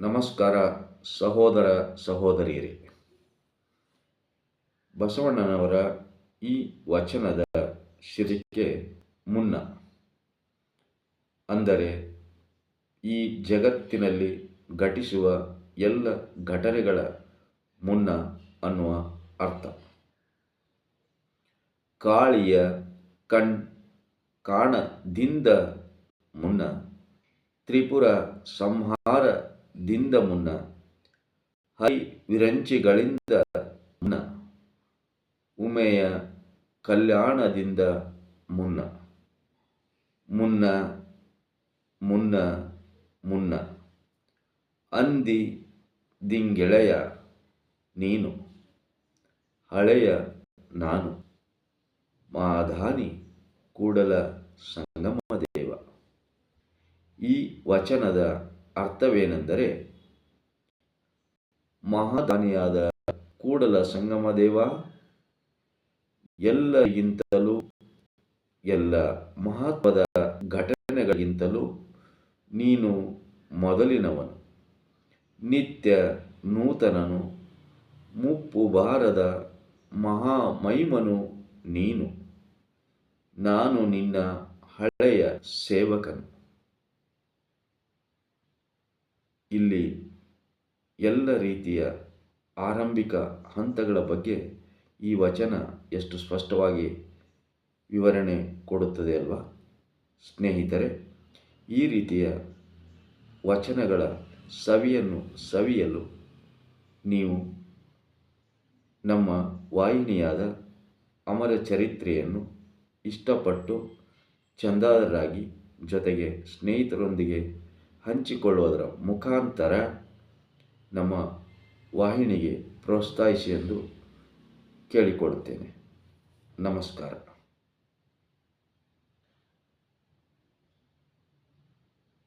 ನಮಸ್ಕಾರ ಸಹೋದರ ಸಹೋದರಿಯರೇ. ಬಸವಣ್ಣನವರ ಈ ವಚನದ ಶಿರಿಕೆ ಮುನ್ನ. ಅಂದರೆ, ಈ ಜಗತ್ತಿನಲ್ಲಿ ಘಟಿಸುವ ಎಲ್ಲ ಘಟನೆಗಳ ಮುನ್ನ ಅನ್ನುವ ಅರ್ಥ. ಕಾಳಿಯ ಕಣ್ ಕಾಣದಿಂದ ಮುನ್ನ ತ್ರಿಪುರ ಸಂಹಾರದಿಂದ ಮುನ್ನ, ಹೈ ವಿರಂಚಿಗಳಿಂದ ಮುನ್ನ, ಉಮೆಯ ಕಲ್ಯಾಣದಿಂದ ಮುನ್ನ ಮುನ್ನ ಮುನ್ನ ಮುನ್ನ, ಅಂದಿ ದಿಂಗೆಳೆಯ ನೀನು, ಹಳೆಯ ನಾನು ಮಾಧಾನಿ ಕೂಡಲ ಸಂಗಮದೇವ ಈ ವಚನದ ಅರ್ಥವೇನೆಂದರೆ ಮಹಾದಾನಿಯಾದ ಕೂಡಲ ಸಂಗಮ ದೇವ ಎಲ್ಲರಿಗಿಂತಲೂ ಎಲ್ಲ ಮಹತ್ವದ ಘಟನೆಗಳಿಗಿಂತಲೂ ನೀನು ಮೊದಲಿನವನು. ನಿತ್ಯ ನೂತನನು, ಮುಪ್ಪು ಬಾರದ ಮಹಾಮೈಮನು ನೀನು. ನಾನು ನಿನ್ನ ಹಳೆಯ ಸೇವಕನು. ಇಲ್ಲಿ ಎಲ್ಲ ರೀತಿಯ ಆರಂಭಿಕ ಹಂತಗಳ ಬಗ್ಗೆ ಈ ವಚನ ಎಷ್ಟು ಸ್ಪಷ್ಟವಾಗಿ ವಿವರಣೆ ಕೊಡುತ್ತದೆ ಅಲ್ವಾ? ಸ್ನೇಹಿತರೆ, ಈ ರೀತಿಯ ವಚನಗಳ ಸವಿಯನ್ನು ಸವಿಯಲು ನೀವು ನಮ್ಮ ವಾಹಿನಿಯಾದ ಅಮರ ಚರಿತ್ರೆಯನ್ನು ಇಷ್ಟಪಟ್ಟು ಚಂದಾದರಾಗಿ ಜೊತೆಗೆ ಸ್ನೇಹಿತರೊಂದಿಗೆ ಹಂಚಿಕೊಳ್ಳುವುದರ ಮುಖಾಂತರ ನಮ್ಮ ವಾಹಿನಿಗೆ ಪ್ರೋತ್ಸಾಹಿಸಿ ಎಂದು ಕೇಳಿಕೊಳ್ಳುತ್ತೇನೆ. ನಮಸ್ಕಾರ.